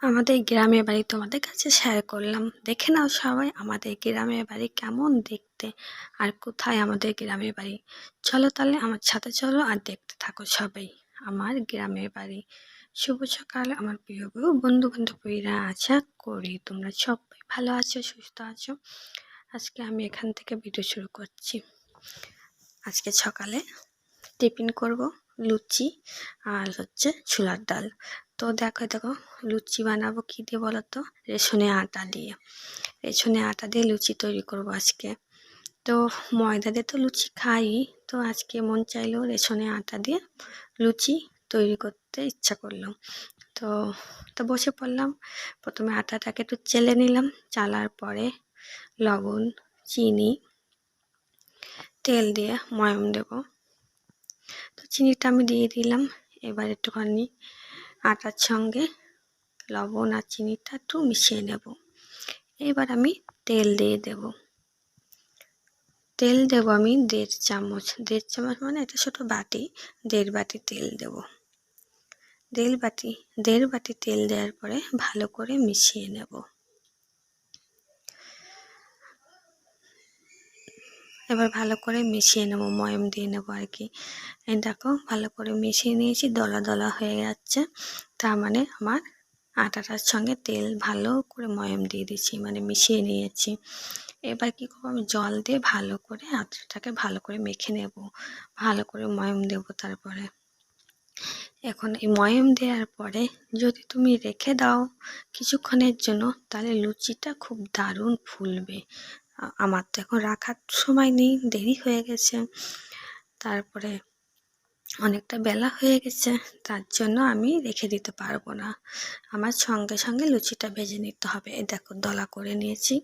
আমাদের গ্রামের বাড়ি তোমাদের কাছে শেয়ার করলাম। দেখে নাও সবাই আমাদের গ্রামের বাড়ি কেমন দেখতে আর কোথায় আমাদের গ্রামের বাড়ি। চলো তাহলে আমার সাথে চলো আর দেখতে থাকো সবাই আমার গ্রামের বাড়ি। শুভ সকাল আমার প্রিয় প্রিয় বন্ধু বান্ধবীরা আশা করি তোমরা সবাই ভালো আছো, সুস্থ আছো। আজকে আমি এখান থেকে ভিডিও শুরু করছি। আজকে সকালে টিফিন করব, লুচি আর হচ্ছে ছোলার ডাল। তো দেখো দেখো, লুচি বানাবো কী দিয়ে বলো তো রেশনে আটা দিয়ে। রেশনে আটা দিয়ে লুচি তৈরি করব আজকে। তো ময়দা দিয়ে তো লুচি খাই, তো আজকে মন চাইলো রেশনে আটা দিয়ে লুচি তৈরি করতে ইচ্ছা করল। তো তো বসে পড়লাম। প্রথমে আটাটাকে একটু চেলে নিলাম, চালার পরে লবণ, চিনি, তেল দিয়ে ময়ম দেব। তো চিনিটা আমি দিয়ে দিলাম, এবার একটুখানি আটার সঙ্গে লবণ আর চিনিটা একটু মিশিয়ে নেব। এবার আমি তেল দিয়ে দেব। তেল দেব আমি দেড় চামচ। দেড় চামচ মানে একটা ছোটো বাটি, দেড় বাটি তেল দেব। দেড় বাটি দেড় বাটি তেল দেওয়ার পরে ভালো করে মিশিয়ে নেব। এবার ভালো করে মিশিয়ে নেব, ময়ম দিয়ে নেব আর কি। দেখো, ভালো করে মিশিয়ে নিয়েছি, দলা দলা হয়ে যাচ্ছে। তার মানে আমার আটাটার সঙ্গে তেল ভালো করে ময়ম দিয়ে দিচ্ছি মানে মিশিয়ে নিয়েছি। এবার কি করব, আমি জল দিয়ে ভালো করে আটাটাকে ভালো করে মেখে নেব, ভালো করে ময়ম দেব তারপরে। এখন এই ময়ম দেওয়ার পরে যদি তুমি রেখে দাও কিছুক্ষণের জন্য, তাহলে লুচিটা খুব দারুণ ফুলবে। আমার তো এখন রাখার সময় নেই, দেরি হয়ে গেছে। তারপরে অনেকটা বেলা হয়ে গেছে, তার জন্য আমি রেখে দিতে পারব না। আমার সঙ্গে সঙ্গে লুচিটা ভেজে নিতে হবে। দেখো, দলা করে নিয়েছি।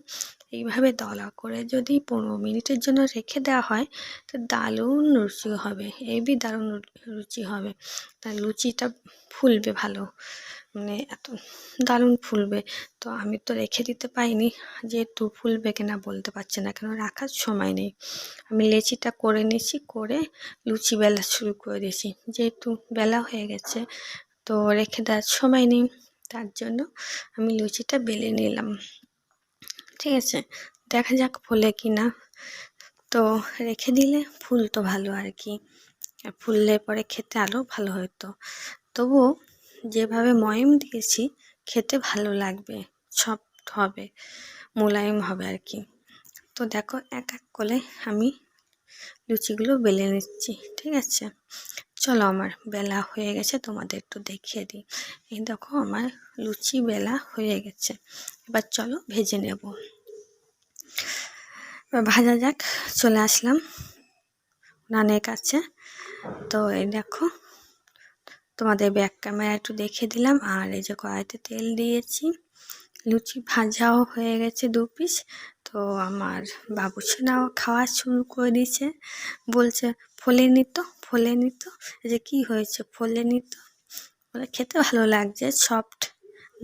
এইভাবে দলা করে যদি পনেরো মিনিটের জন্য রেখে দেওয়া হয়, তো দারুণ রুচি হবে। এবি দারুণ রুচি হবে। তা লুচিটা ফুলবে ভালো। মানে এত দারুণ ফুলবে। তো আমি তো রেখে দিতে পাইনি যেহেতু ফুলবে কিনা বলতে পারছি না কেন রাখার সময় নেই। আমি লেচিটা করে নিয়েছি, করে লুচি বেলা শুরু করে দিয়েছি। যেহেতু বেলা হয়ে গেছে, তো রেখে দেওয়ার সময় নেই, তার জন্য আমি লুচিটা বেলে নিলাম। ঠিক আছে, দেখা যাক ফোলে কি না তো রেখে দিলে ফুল তো ভালো আর কি ফুললে পরে খেতে আরও ভালো হতো। তবুও যেভাবে ময়ম দিয়েছি, খেতে ভালো লাগবে সফট হবে, মোলায়েম হবে আর কি। তো দেখো, এক এক করে আমি লুচিগুলো বেলে নিচ্ছি, ঠিক আছে? চলো আমার বেলা হয়ে গেছে, তোমাদের একটু দেখিয়ে দিই। এই দেখো, আমার লুচি বেলা হয়ে গেছে। এবার চলো ভেজে নেব। ভাজা যাক, চলে আসলাম। নানের কাছে তো এই দেখো তোমাদের ব্যাক ক্যামেরা একটু দেখে দিলাম। আর এই যে কড়াইতে তেল দিয়েছি, লুচি ভাজাও হয়ে গেছে দু পিস তো আমার বাবু ছেনাও খাওয়া শুরু করে দিয়েছে। বলছে ফলে নিত ফলে নিত যে কি হয়েছে ফলে নিত বলে, খেতে ভালো লাগছে সফট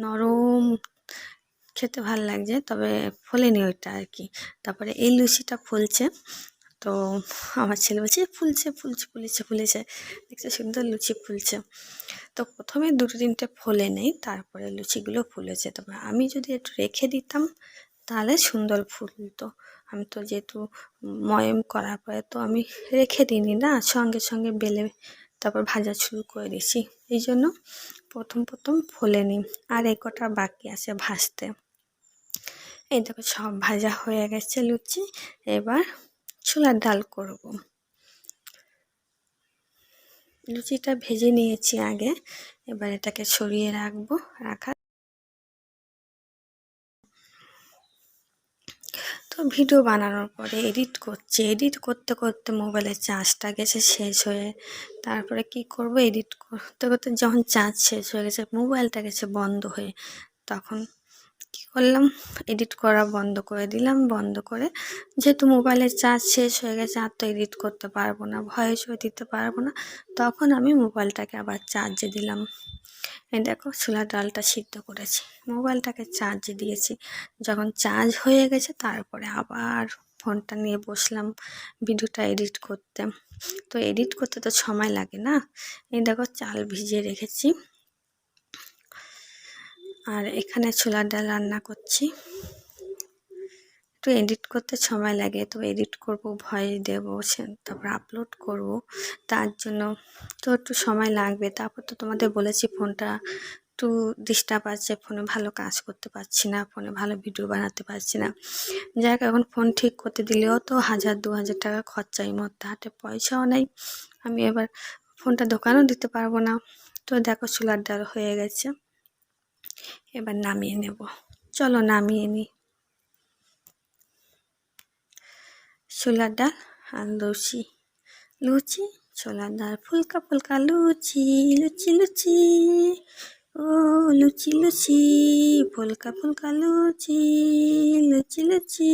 নরম, খেতে ভালো লাগছে, তবে ফোলেনি ওইটা আর কি। তারপরে এই লুচিটা ফুলছে। তো আমার ছেলে বলছে ফুলছে ফুলছে, ফুলেছে ফুলেছে। দেখছে সুন্দর লুচি ফুলছে। তো প্রথমে দুটো তিনটে ফোলে নেই, তারপরে লুচিগুলো ফুলেছে। তবে আমি যদি একটু রেখে দিতাম, তাহলে সুন্দর ফুলতো। আমি তো যেহেতু ময়ম করার পরে তো আমি রেখে দিইনি না, সঙ্গে সঙ্গে বেলে তারপর ভাজা শুরু করে দিয়েছি। এই জন্য প্রথম প্রথম ফোলেনি আর এই কটা বাকি আছে ভাজতে। এই দেখো সব ভাজা হয়ে গেছে লুচি। এবার ছোলার ডাল করব। লুচিটা ভেজে নিয়েছি আগে, এবার এটাকে ছড়িয়ে রাখব, রাখা তো ভিডিও বানানোর পরে এডিট করছি। এডিট করতে করতে মোবাইলের চার্জটা গেছে শেষ হয়ে, তারপরে কি করব? এডিট করতে করতে যখন চার্জ শেষ হয়ে গেছে, মোবাইলটা গেছে বন্ধ হয়ে, তখন করলাম এডিট করা বন্ধ করে দিলাম, বন্ধ করে যেহেতু মোবাইলের চার্জ শেষ হয়ে গেছে, আর তো এডিট করতে পারব না ভয়েসও দিতে পারব না, তখন আমি মোবাইলটাকে আবার চার্জে দিলাম। এই দেখো ছোলা ডালটা সিদ্ধ করেছি মোবাইলটাকে চার্জে দিয়েছি, যখন চার্জ হয়ে গেছে তারপরে আবার ফোনটা নিয়ে বসলাম ভিডিওটা এডিট করতে। তো এডিট করতে তো সময় লাগে না, এই দেখো চাল ভিজিয়ে রেখেছি। আর এখানে ছোলার ডাল রান্না করছি। একটু এডিট করতে সময় লাগে, তো এডিট করব ভয়েস দেবো তারপর আপলোড করব। তার জন্য তো একটু সময় লাগবে। তারপর তো তোমাদের বলেছি ফোনটা একটু ডিস্টার্ব আছে, ফোনে ভালো কাজ করতে পারছি না, ফোনে ভালো ভিডিও বানাতে পারছি না। যাই হোক, এখন ফোন ঠিক করতে দিলেও তো হাজার, দু হাজার টাকা খরচা, এই মধ্যে হাতে পয়সাও নেই। আমি এবার ফোনটা দোকানও দিতে পারব না। তো দেখো চুলার ডাল হয়ে গেছে। এবার নামিয়ে নেব। চলো নামিয়ে নিই ছোলার ডাল আর লুচি। লুচি, ছোলার ডাল, ফুলকা ফুলকা লুচি লুচি লুচি। ও, লুচি লুচি, ফুলকা ফুলকা লুচি লুচি লুচি।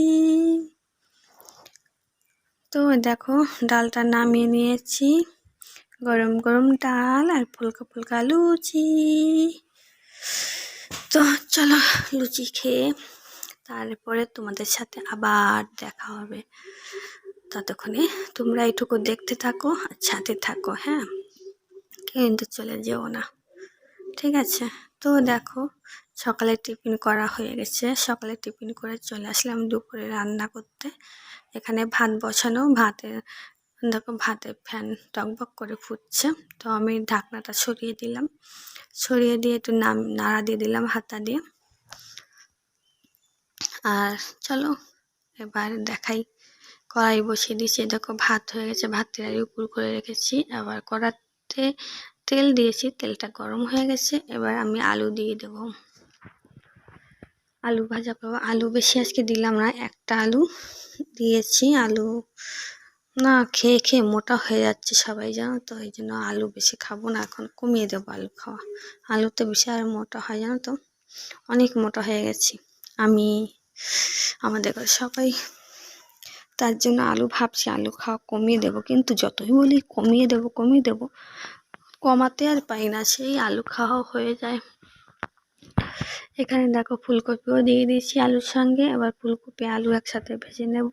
তো দেখো, ডালটা নামিয়ে নিয়েছি। গরম গরম ডাল আর ফুলকা ফুলকা লুচি। তো চলো লুচি খেয়ে তারপরে তোমাদের সাথে আবার দেখা হবে। ততক্ষণে তোমরা এইটুকু দেখতে থাকো আর সাথে থাকো হ্যাঁ? কিন্তু চলে যেও না, ঠিক আছে? তো দেখো সকালে টিফিন করা হয়ে গেছে। সকালে টিফিন করে চলে আসলাম দুপুরে রান্না করতে। এখানে ভাত বসানো, ভাতের, দেখো ভাতের ফ্যান টকবক করে ফুটছে। তো আমি ঢাকনাটা সরিয়ে দিলাম। সরিয়ে দিয়ে একটু নাম, নাড়া দিয়ে দিলাম, হাতা দিয়ে। আর চলো, এবার দেখাই। কড়াই বসিয়ে দিয়েছি দেখো ভাত হয়ে গেছে ভাত তেলারি উপর করে রেখেছি। আবার কড়াতে তেল দিয়েছি, তেলটা গরম হয়ে গেছে। এবার আমি আলু দিয়ে দেব। আলু ভাজা পাবো আলু বেশি আজকে দিলাম না, একটা আলু দিয়েছি। আলু না, খেয়ে খেয়ে মোটা হয়ে যাচ্ছে সবাই, জানো তো? এই জন্য আলু বেশি খাব না, এখন কমিয়ে দেবো আলু খাওয়া। আলুতে বেশি আর মোটা হয়, জানো তো? অনেক মোটা হয়ে গেছি। আমি, আমাদের ঘরে সবাই, তার জন্য আলু ভাবছি আলু খাওয়া কমিয়ে দেব, কিন্তু যতই বলি কমিয়ে দেব কমিয়ে দেব, কমাতে আর পাই না, সেই আলু খাওয়া হয়ে যায়। এখানে দেখো ফুলকপিও দিয়ে দিয়েছি আলুর সঙ্গে আবার ফুলকপি, আলু একসাথে ভেজে নেব।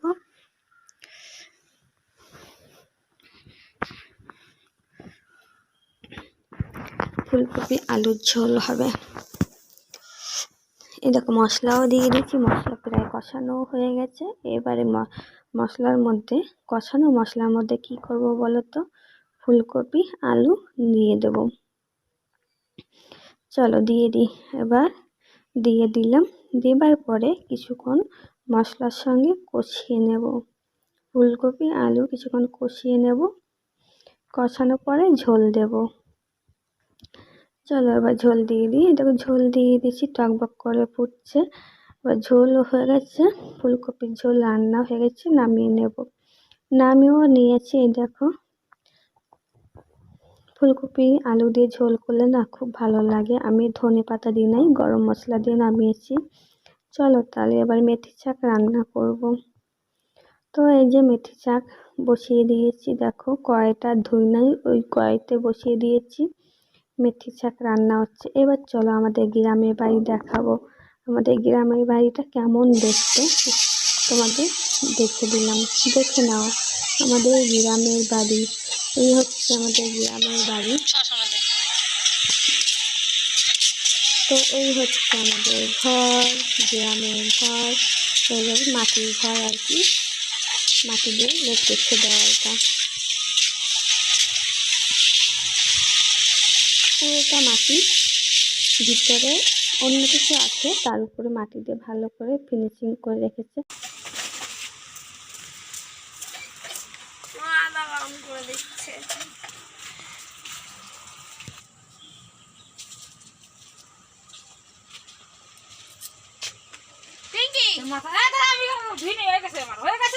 ফুলকপি, আলুর ঝোল হবে। এই দেখো, মশলাও দিয়ে দিয়েছি, মশলা প্রায় কষানো হয়ে গেছে। এবারে মশলার মধ্যে, কষানো মশলার মধ্যে কি করব বলো তো? ফুলকপি, আলু দিয়ে দেব। চলো, দিয়ে দিই এবার দিয়ে দিলাম। দেবার পরে কিছুক্ষণ মশলার সঙ্গে কষিয়ে নেব। ফুলকপি, আলু কিছুক্ষণ কষিয়ে নেব। কষানোর পরে ঝোল দেব। চলো এবার ঝোল দিয়ে দিই। দেখো ঝোল দিয়ে দিচ্ছি টকবক করে ফুটছে। এবার ঝোল হয়ে গেছে, ফুলকপির ঝোল রান্না হয়ে গেছে, নামিয়ে নেব। নামিয়েও নিয়েছি দেখো। ফুলকপি, আলু দিয়ে ঝোল করলে না খুব ভালো লাগে। আমি ধনে পাতা দিই নাই, গরম মশলা দিয়ে নামিয়েছি। চলো তাহলে এবার মেথি শাক রান্না করব। তো এই যে মেথি শাক বসিয়ে দিয়েছি, দেখো কড়াইটা ধুই নাই, ওই কড়াইতে বসিয়ে দিয়েছি। মেথি শাক রান্না হচ্ছে। এবার চলো আমাদের গ্রামের বাড়ি দেখাবো। আমাদের গ্রামের বাড়িটা কেমন দেখতে? তোমাদের দেখে দিলাম। দেখে নাও, আমাদের গ্রামের বাড়ি। এই হচ্ছে আমাদের গ্রামের বাড়ি। তো এই হচ্ছে আমাদের ঘর, গ্রামের ঘর মাটির ঘর আর কি। মাটি দিয়ে লেপেছে দেওয়ালটা। পুরোটা মাটি ভিতরে অন্য কিছু আছে, তার উপরে মাটি দিয়ে ভালো করে ফিনিশিং করে রেখেছে।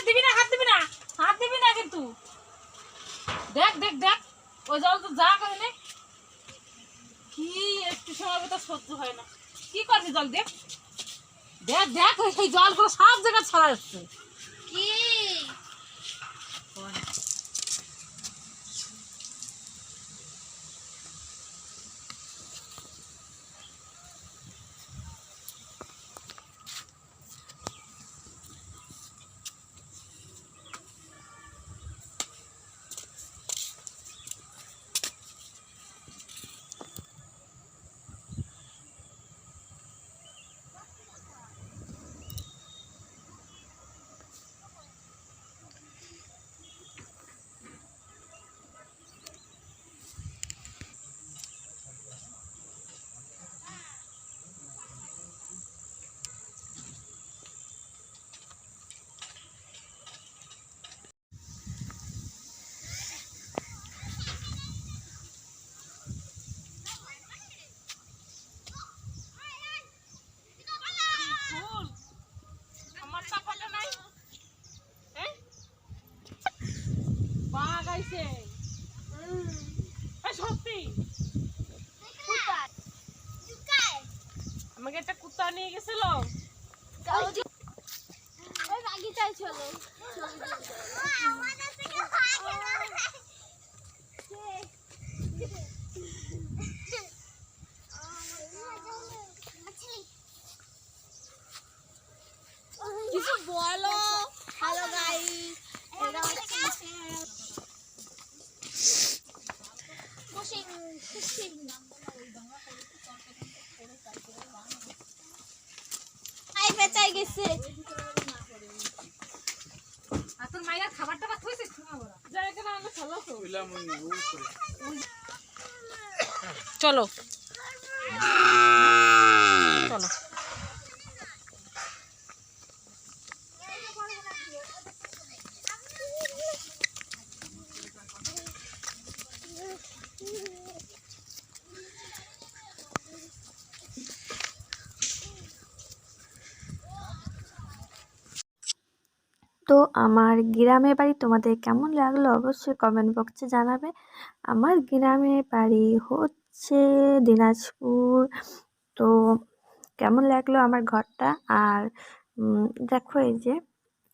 দিবি না, হাত দিবি না। হাত দিবি না কিন্তু। দেখ দেখ দেখ। ওই জল তো যা করে নে। কি একটু সময় তো সহ্য হয় না। কি করবি জল দেখ দেখ দেখ সেই জলগুলো সব জায়গায় ছড়া যাচ্ছে নিয়ে গেছিল? কিছু বলো? হ্যালো গাইস এটা হচ্ছে কুশিং কুশিং আই গেছে আর তোর মায়ের খাবার টাবার থইছে যা এখানে আমি চলো তো চলো চলো তো আমার গ্রামের বাড়ি তোমাদের কেমন লাগল অবশ্যই কমেন্ট বক্সে জানাবে। আমার গ্রামের বাড়ি হচ্ছে দিনাজপুর। তো কেমন লাগল আমার ঘরটা? আর দেখো এই যে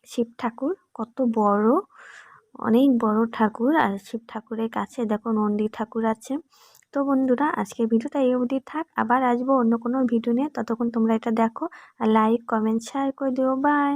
শিব ঠাকুর কত বড়, অনেক বড় ঠাকুর। আর শিব ঠাকুরের কাছে দেখো নন্দী ঠাকুর আছে। তো বন্ধুরা, আজকের ভিডিওটা এই অবধি থাক। আবার আসব অন্য কোনো ভিডিও নিয়ে। ততক্ষণ তোমরা এটা দেখো আর লাইক কমেন্ট শেয়ার করে দিও। বাই